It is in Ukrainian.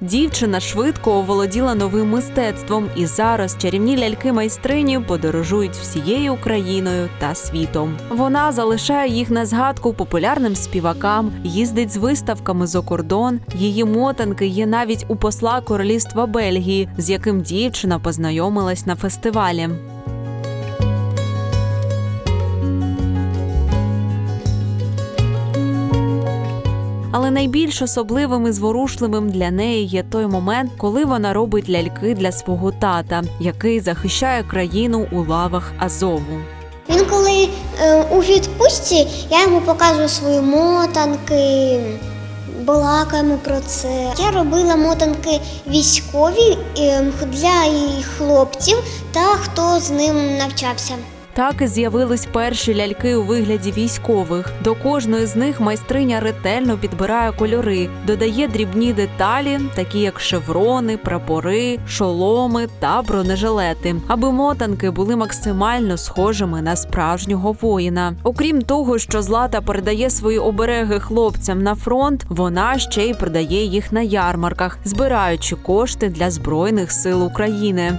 Дівчина швидко оволоділа новим мистецтвом, і зараз чарівні ляльки майстрині подорожують всією Україною та світом. Вона залишає їх на згадку популярним співакам, їздить з виставками за кордон. Її мотанки є навіть у посла королівства Бельгії, з яким дівчина познайомилась на фестивалі. Але найбільш особливим і зворушливим для неї є той момент, коли вона робить ляльки для свого тата, який захищає країну у лавах Азову. Він коли е, у відпустці, я йому показую свої мотанки, балакаємо про це. Я робила мотанки військові е, для хлопців та хто з ним навчався. Так і з'явились перші ляльки у вигляді військових. До кожної з них майстриня ретельно підбирає кольори, додає дрібні деталі, такі як шеврони, прапори, шоломи та бронежилети, аби мотанки були максимально схожими на справжнього воїна. Окрім того, що Злата передає свої обереги хлопцям на фронт, вона ще й продає їх на ярмарках, збираючи кошти для збройних сил України.